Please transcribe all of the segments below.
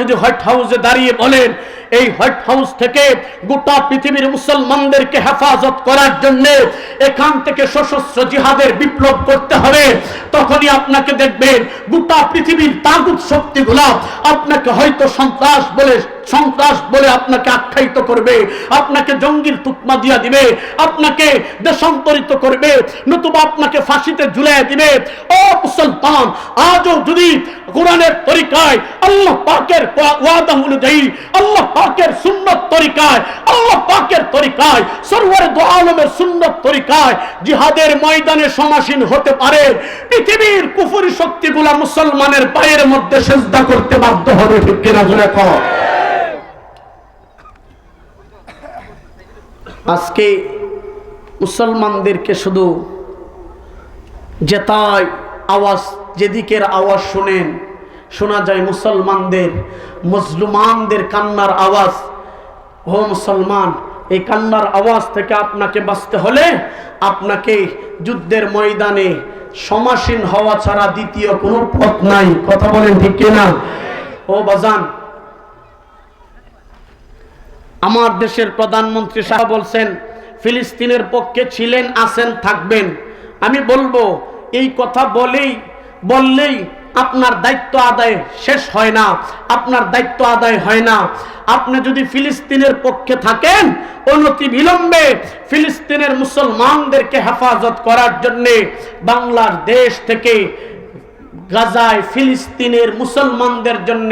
যদি হোয়াইট হাউসে দাঁড়িয়ে বলেন, এই হোয়াইট হাউস থেকে গোটা পৃথিবীর মুসলমানদেরকে হেফাজত করার জন্য এখান থেকে সশস্ত্র জিহাদের বিপ্লব করতে হবে, তখনই আপনাকে দেখবেন গোটা পৃথিবীর তাগুত শক্তিগুলা আপনাকে হয়তো সন্ত্রাস বলে সন্ত্রাস বলে আপনাকে আখ্যায়িত করবে, আপনাকে জঙ্গির তুকমা দিয়া দিবে, আপনাকে দেশান্তরিত করবে, নতুবা আপনাকে ফাঁসিতে ঝুলিয়ে দিবে। ও মুসলমান, আজও যদি কোরআনের তরিকায়, আল্লাহ পাকের ওয়াদা অনুযায়ী, আল্লাহ পাকের সুন্নত তরিকায়, আল্লাহ পাকের তরিকায়, সরওয়ার দো আলমের সুন্নত তরিকায় জিহাদের ময়দানে সমাসীন হতে পারে, পৃথিবীর কুফুরি শক্তিগুলা মুসলমানের পায়ের মধ্যে সেজদা করতে বাধ্য হবে, ঠিক কিনা জুড়ে কর আজকে মুসলমানদেরকে শুধু যেতায় আওয়াজ, যেদিকের আওয়াজ শুনেন, শোনা যায় মুসলমানদের মজলুমানদের কান্নার আওয়াজ। ও মুসলমান, এই কান্নার আওয়াজ থেকে আপনাকে বাঁচতে হলে আপনাকে যুদ্ধের ময়দানে সমাসীন হওয়া ছাড়া দ্বিতীয় কোনো পথ নাই। কথা বলেন ঠিক কিনা? ও বাজান আমার দেশের প্রধানমন্ত্রী সাহেব বলছেন, ফিলিস্তিনের পক্ষে ছিলেন, আছেন, থাকবেন। আমি বলব, এই কথা বলেই, বললেই আপনার দায়িত্ব আদায় শেষ হয় না, আপনার দায়িত্ব আদায় হয় না। আপনি যদি ফিলিস্তিনের পক্ষে থাকেন, অনতি বিলম্বে ফিলিস্তিনের মুসলমানদেরকে হেফাজত করার জন্যে বাংলার দেশ থেকে গাজায় ফিলিস্তিনের মুসলমানদের জন্য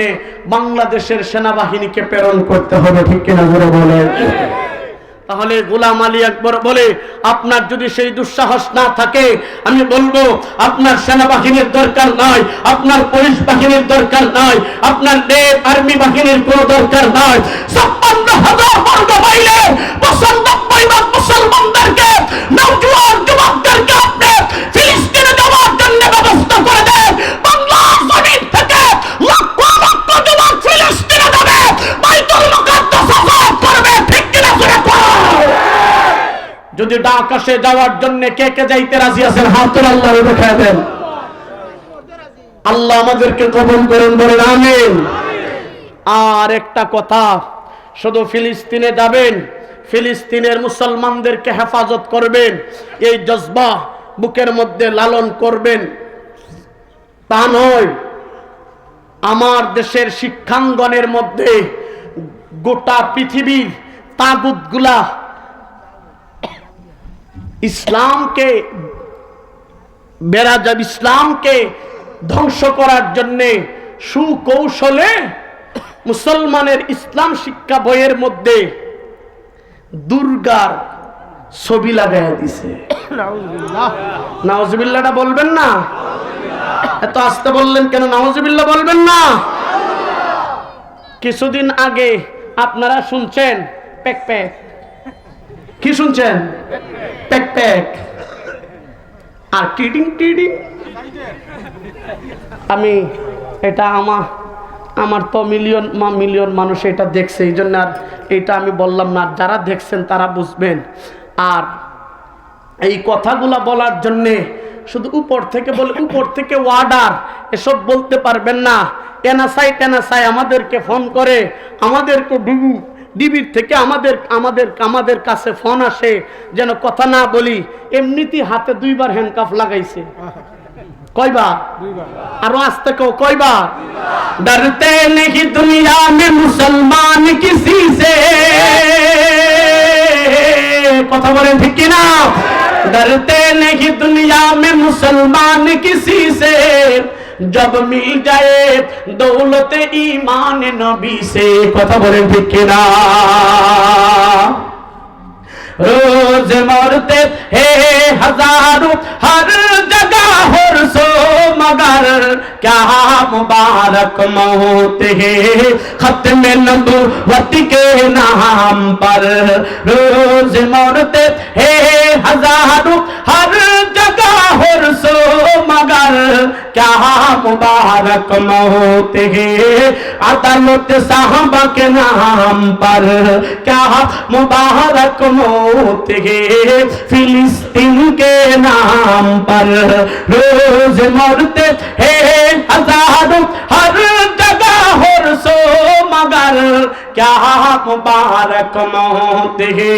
বাংলাদেশের সেনাবাহিনীকে প্রেরণ করতে হবে, ঠিক কিনা করে বলে তাহলে গোলাম আলী আকবর বলে, আপনার যদি সেই দুঃসাহস না থাকে, আমি বলব, আপনার সেনাবাহিনীর দরকার নাই, আপনার পুলিশ বাহিনীর দরকার নাই, আপনার নেট আর্মি বাহিনীর কোনো দরকার নাই। ছাপ্পান্ন হাজার বর্গ মাইলে পঁচানব্বই ভাগ মুসলমানদেরকে নৌজোয়ান যুবকদেরকে আপনি ফিলিস্তিনে যাওয়ার জন্য ব্যবস্থা করে দেন বাংলার জমিন থেকে লক্ষ লক্ষ যুবক ফিলিস্তিনে যাবে বাইতুল মুকাদ্দাস আজাদ করবে ঠিক কিনা জোরে বল। যদি আকাশে যাওয়ার জন্য কে কে যাইতে রাজি আছেন? হাতের আল্লাহ দেখায় দেন। আল্লাহ আমাদেরকে কবল করেন, বলেন আমিন। আর একটা কথা, শুধু ফিলিস্তিনে যাবেন, ফিলিস্তিনের মুসলমানদেরকে হেফাজত করবেন, এই জজবা বুকের মধ্যে লালন করবেন। তা নয়, আমার দেশের শিক্ষাঙ্গনের মধ্যে গোটা পৃথিবীর তাগুতগুলা ইসলামকে বেড়া যাব ইসলামকে ধ্বংস করার জন্যে সুকৌশলে মুসলমানের ইসলাম শিক্ষা বইয়ের মধ্যে দুর্গার ছবি লাগাইয়া দিছে। নাওজবিল্লাটা বলবেন না? এত আসতে বললেন কেন? নাওজবিল্লা বলবেন না? কিছুদিন আগে আপনারা শুনছেন? প্যাক প্যাক কি শুনছেন? প্যাক প্যাক। আর টিডিং টিডিং। আমি এটা আমার আমার তো মিলিয়ন, মা মিলিয়ন মানুষ এটা দেখছে, এই জন্য আর এটা আমি বললাম না যারা দেখছেন তারা বুঝবেন। আর এই কথাগুলা বলার জন্যে শুধু উপর থেকে বলে, উপর থেকে ওয়ার্ডার এসব বলতে পারবেন না। টেনাসাই টেনাসাই আমাদেরকে ফোন করে, আমাদেরকে ডিবি ডিবির থেকে আমাদের আমাদের আমাদের কাছে ফোন আসে যেন কথা না বলি। এমনিতেই হাতে দুইবার হ্যান্ডকাফ লাগাইছে। কয়বার? আরও আস্তে কেউ কয়বার? ডরতে নেই দুনিয়া মে মুসলমান কিসি সে। কথা বলেন ঠিক কিনা? ডরতে নেই দুনিয়া মে মুসলমান কিসি जब मिल जाए दौलत ईमान नबी से কথা বলেন ঠিক কিনা रोज मरते हे हजारों हर जगह हर सो मगर क्या मुबारक मौत है खत्म नबूवत के नाम पर रोज मरते हे हजारों हर जगह हर सो मगर क्या मुबारक महोते है अदालत साहब के नाम पर क्या मुबारक मोते फिलिस्तीन के नाम पर रोज मरते हे हज़ारों क्या मुबारक मौत है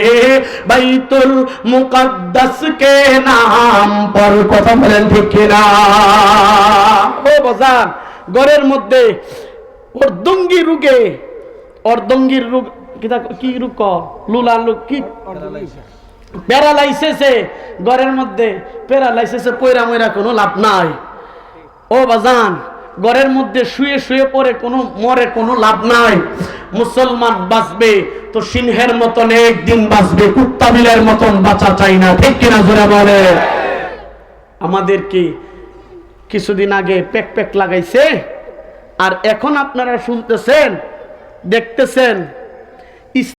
बैतुल मुकद्दस के नाम पर কথা বলেন ঠিক কিনা ও বাজান ঘরের মধ্যে অর্ধঙ্গি রোগে অর্ধঙ্গির রোগ কিতা কি রোগ ক? লুলা রোগ কি প্যারালাইসিসে ঘরের মধ্যে প্যারালাইসিসে পয়রা ময়রা কোনো লাভ নাই ও বাজান ঘরের মধ্যে শুয়ে শুয়ে পড়ে কোনো মরে কোনো লাভ নাই। মুসলমান বাঁচবে তো সিংহের মতন একদিন বাঁচবে, কুত্তা বিলের মতন বাঁচা চাই না, ঠিক কিনা জোরে বলে? আমাদেরকে কিছুদিন আগে প্যাক প্যাক লাগাইছে, আর এখন আপনারা শুনতেছেন, দেখতেছেন